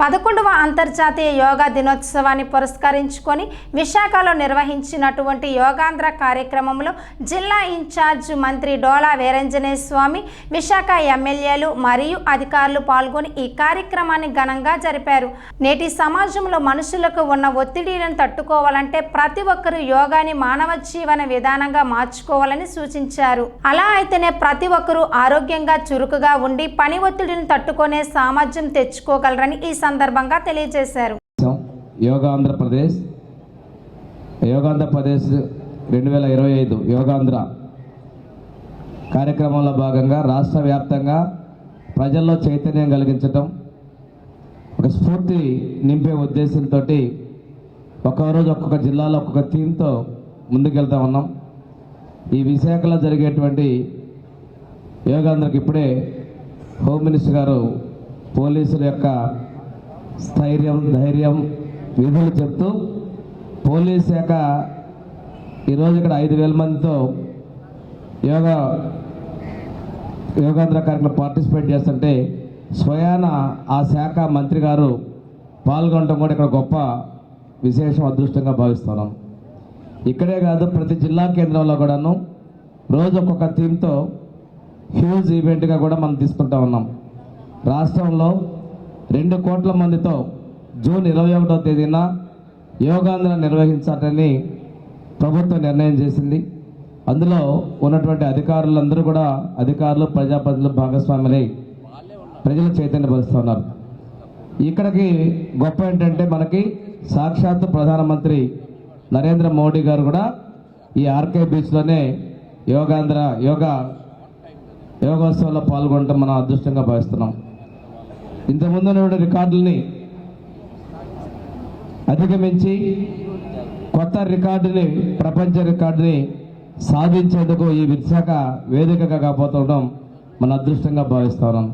పదకొండవ అంతర్జాతీయ యోగా దినోత్సవాన్ని పురస్కరించుకొని విశాఖలో నిర్వహించినటువంటి యోగాంధ్ర కార్యక్రమంలో జిల్లా ఇన్ఛార్జ్ మంత్రి డోలా వీరంజనే స్వామి విశాఖ ఎమ్మెల్యేలు మరియు అధికారులు పాల్గొని ఈ కార్యక్రమాన్ని ఘనంగా జరిపారు. నేటి సమాజంలో మనుషులకు ఉన్న ఒత్తిడిలను తట్టుకోవాలంటే ప్రతి ఒక్కరూ యోగాని మానవ జీవన విధానంగా మార్చుకోవాలని సూచించారు. అలా అయితేనే ప్రతి ఒక్కరూ ఆరోగ్యంగా చురుకుగా ఉండి పని ఒత్తిడిని తట్టుకునే సామర్థ్యం తెచ్చుకోగలరని ఈ సందర్భంగా తెలియజేశారు. యోగా ఆంధ్రప్రదేశ్ యోగాంధ్రప్రదేశ్ రెండు వేల ఇరవై ఐదు యోగాంధ్ర కార్యక్రమంలో భాగంగా రాష్ట్ర వ్యాప్తంగా ప్రజల్లో చైతన్యం కలిగించటం ఒక స్ఫూర్తి నింపే ఉద్దేశంతో ఒక్కొక్క రోజు ఒక్కొక్క జిల్లాలో ఒక్కొక్క థీమ్తో ముందుకెళ్తా ఉన్నాం. ఈ విశాఖలో జరిగేటువంటి యోగాంధ్రకి ఇప్పుడే హోమ్ మినిస్టర్ గారు పోలీసుల యొక్క స్థైర్యం ధైర్యం విధులు చెప్తూ పోలీస్ శాఖ ఈరోజు ఇక్కడ ఐదు వేల మందితో యోగా యోగాంధ్ర కార్యక్రమం పార్టిసిపేట్ చేస్తుంటే స్వయాన ఆ శాఖ మంత్రి గారు పాల్గొనడం కూడా ఇక్కడ గొప్ప విశేషం అదృష్టంగా భావిస్తున్నాం. ఇక్కడే కాదు ప్రతి జిల్లా కేంద్రంలో కూడాను రోజు ఒక్కొక్క థీమ్తో హ్యూజ్ ఈవెంట్గా కూడా మనం తీసుకుంటా ఉన్నాం. రాష్ట్రంలో రెండు కోట్ల మందితో జూన్ ఇరవై ఒకటో తేదీన యోగాంధ్ర నిర్వహించాలని ప్రభుత్వం నిర్ణయం చేసింది. అందులో ఉన్నటువంటి అధికారులందరూ కూడా అధికారులు ప్రజాప్రతినిధులు భాగస్వాములై ప్రజలు చైతన్యపరుస్తున్నారు. ఇక్కడికి గొప్ప ఏంటంటే మనకి సాక్షాత్తు ప్రధానమంత్రి నరేంద్ర మోడీ గారు కూడా ఈ ఆర్కే బీచ్లోనే యోగాంధ్ర యోగా యోగోత్సవంలో పాల్గొనడం మనం అదృష్టంగా భావిస్తున్నాం. ఇంతకుముందు రికార్డుల్ని అధిగమించి కొత్త రికార్డుని ప్రపంచ రికార్డుని సాధించేందుకు ఈ విశాఖ వేదికగా కాకపోతుండడం మన అదృష్టంగా భావిస్తున్నాం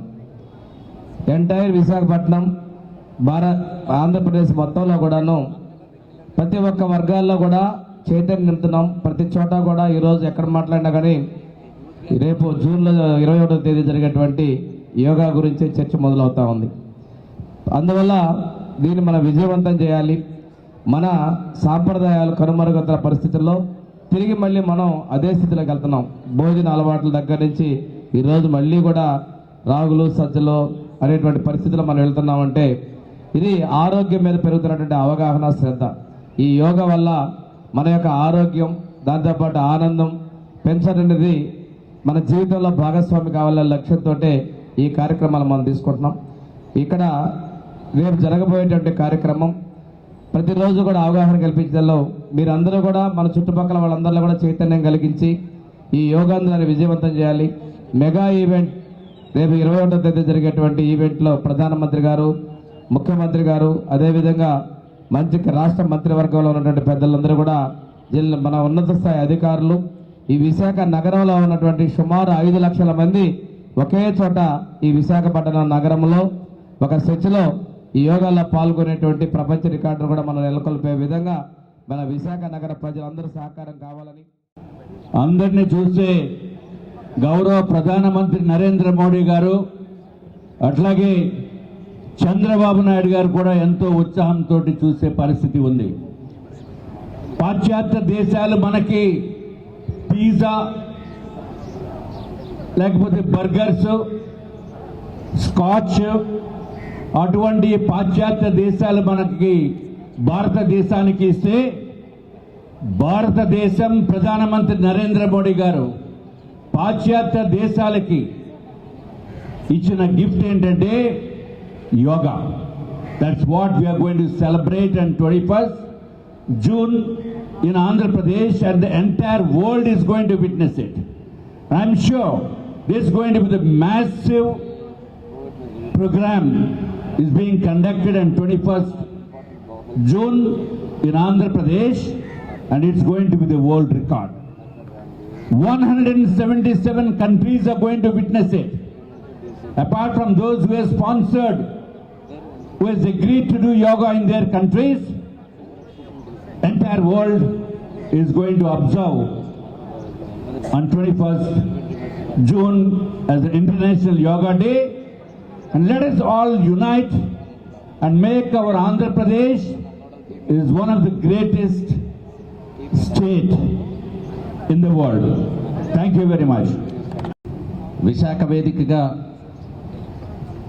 ఎంటైర్ విశాఖపట్నం భారత్ ఆంధ్రప్రదేశ్ మొత్తంలో కూడాను ప్రతి ఒక్క వర్గాల్లో కూడా చైతన్యం నింపుతున్నాం. ప్రతి చోట కూడా ఈరోజు ఎక్కడ మాట్లాడినా కానీ రేపు జూన్లో ఇరవై ఒకటో తేదీ జరిగేటువంటి యోగా గురించే చర్చ మొదలవుతూ ఉంది. అందువల్ల దీన్ని మనం విజయవంతం చేయాలి. మన సాంప్రదాయాలు కనుమరుగుతున్న పరిస్థితుల్లో తిరిగి మళ్ళీ మనం అదే స్థితిలోకి వెళ్తున్నాం. భోజన అలవాట్ల దగ్గర నుంచి ఈరోజు మళ్ళీ కూడా రాగులు సజ్జలు అనేటువంటి పరిస్థితుల్లో మనం వెళ్తున్నామంటే ఇది ఆరోగ్యం మీద పెరుగుతున్నటువంటి అవగాహన శ్రద్ధ. ఈ యోగా వల్ల మన యొక్క ఆరోగ్యం దాంతోపాటు ఆనందం పెంచడం అనేది మన జీవితంలో భాగస్వామి కావాలనే లక్ష్యంతో ఈ కార్యక్రమాలు మనం తీసుకుంటున్నాం. ఇక్కడ రేపు జరగబోయేటువంటి కార్యక్రమం ప్రతిరోజు కూడా అవగాహన కల్పించడంలో మీరందరూ కూడా మన చుట్టుపక్కల వాళ్ళందరిలో కూడా చైతన్యం కలిగించి ఈ యోగాంధ్రాన్ని విజయవంతం చేయాలి. మెగా ఈవెంట్ రేపు ఇరవై ఒకటో తేదీ జరిగేటువంటి ఈవెంట్లో ప్రధానమంత్రి గారు ముఖ్యమంత్రి గారు అదేవిధంగా మంచి రాష్ట్ర మంత్రివర్గంలో ఉన్నటువంటి పెద్దలందరూ కూడా జిల్లా మన ఉన్నత స్థాయి అధికారులు ఈ విశాఖ నగరంలో ఉన్నటువంటి సుమారు ఐదు లక్షల మంది ఒకే చోట ఈ విశాఖపట్నం నగరంలో ఒక సెచ్లో ఈ యోగాలో పాల్గొనేటువంటి ప్రపంచ రికార్డును కూడా మనం నెలకొల్పే విధంగా మన విశాఖ నగర ప్రజలందరూ సహకారం కావాలని అందరినీ చూస్తే గౌరవ ప్రధానమంత్రి నరేంద్ర మోడీ గారు అట్లాగే చంద్రబాబు నాయుడు గారు కూడా ఎంతో ఉత్సాహంతో చూసే పరిస్థితి ఉంది. పాశ్చాత్య దేశాలు మనకి పిజ్జా లేకపోతే బర్గర్స్ స్కాచ్ అటువంటి పాశ్చాత్య దేశాలు మనకి భారతదేశానికి ఇస్తే భారతదేశం ప్రధానమంత్రి నరేంద్ర మోడీ గారు పాశ్చాత్య దేశాలకి ఇచ్చిన గిఫ్ట్ ఏంటంటే yoga. That's what we are going to celebrate and twenty first June in Andhra Pradesh and the entire world is going to witness it I'm sure This is going to be the massive program is being conducted on 21st June in Andhra Pradesh and it's going to be the world record. 177 countries are going to witness it. Apart from those who have sponsored, who has agreed to do yoga in their countries, entire world is going to observe on 21st June as an International Yoga Day. And let us all unite and make our Andhra Pradesh is one of the greatest state in the world. Thank you very much. Visakha వేదికగా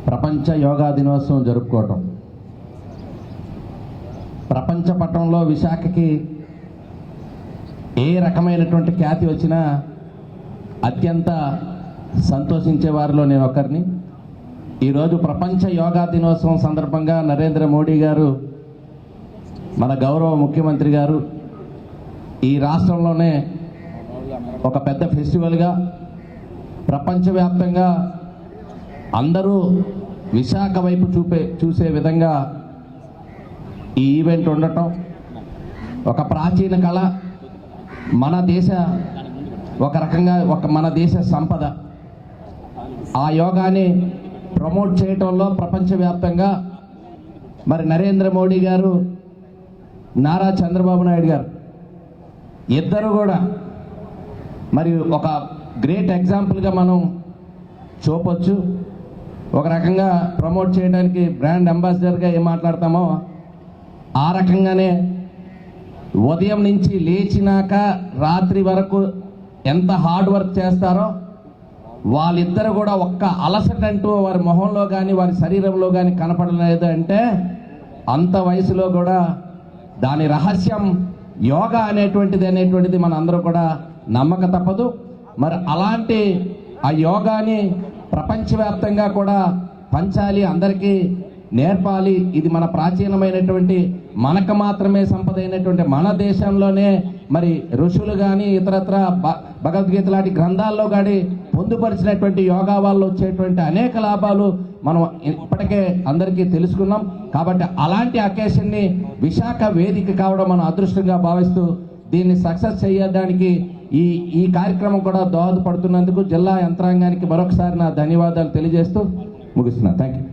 ప్రపంచ యోగా దినోత్సవం జరుపుకోవటం ప్రపంచ పటంలో విశాఖకి ఏ రకమైనటువంటి ఖ్యాతి వచ్చినా అత్యంత సంతోషించే వారిలో నేను ఒకరిని ఈరోజు ప్రపంచ యోగా దినోత్సవం సందర్భంగా నరేంద్ర మోడీ గారు మన గౌరవ ముఖ్యమంత్రి గారు ఈ రాష్ట్రంలోనే ఒక పెద్ద ఫెస్టివల్గా ప్రపంచవ్యాప్తంగా అందరూ విశాఖ వైపు చూపే చూసే విధంగా ఈ ఈవెంట్ ఉండటం ఒక ప్రాచీన కళ మన దేశ ఒక రకంగా ఒక మన దేశ సంపద. ఆ యోగాని ప్రమోట్ చేయటంలో ప్రపంచవ్యాప్తంగా మరి నరేంద్ర మోడీ గారు నారా చంద్రబాబు నాయుడు గారు ఇద్దరు కూడా మరి ఒక గ్రేట్ ఎగ్జాంపుల్గా మనం చూపొచ్చు. ఒక రకంగా ప్రమోట్ చేయడానికి బ్రాండ్ అంబాసిడర్గా ఏం మాట్లాడతామో ఆ రకంగానే ఉదయం నుంచి లేచినాక రాత్రి వరకు ఎంత హార్డ్ వర్క్ చేస్తారో వాళ్ళిద్దరు కూడా ఒక్క అలసట అంటూ వారి మొహంలో కానీ వారి శరీరంలో కానీ కనపడలేదు అంటే అంత వయసులో కూడా దాని రహస్యం యోగా అనేటువంటిది అనేటువంటిది మన అందరూ కూడా నమ్మక తప్పదు. మరి అలాంటి ఆ యోగాని ప్రపంచవ్యాప్తంగా కూడా పంచాలి అందరికీ నేర్పాలి. ఇది మన ప్రాచీనమైనటువంటి మనకు మాత్రమే సంపద అయినటువంటి మన దేశంలోనే మరి ఋషులు కానీ ఇతరత్ర భ- భగవద్గీత లాంటి గ్రంథాల్లో కానీ పొందుపరిచినటువంటి యోగా వల్ల వచ్చేటువంటి అనేక లాభాలు మనం ఇప్పటికే అందరికీ తెలుసుకున్నాం. కాబట్టి అలాంటి అకేషన్ని విశాఖ వేదిక కావడం మనం అదృష్టంగా భావిస్తూ దీన్ని సక్సెస్ చేయడానికి ఈ ఈ కార్యక్రమం కూడా దోహదపడుతున్నందుకు జిల్లా యంత్రాంగానికి మరొకసారి నా ధన్యవాదాలు తెలియజేస్తూ ముగిస్తున్నా. Thank you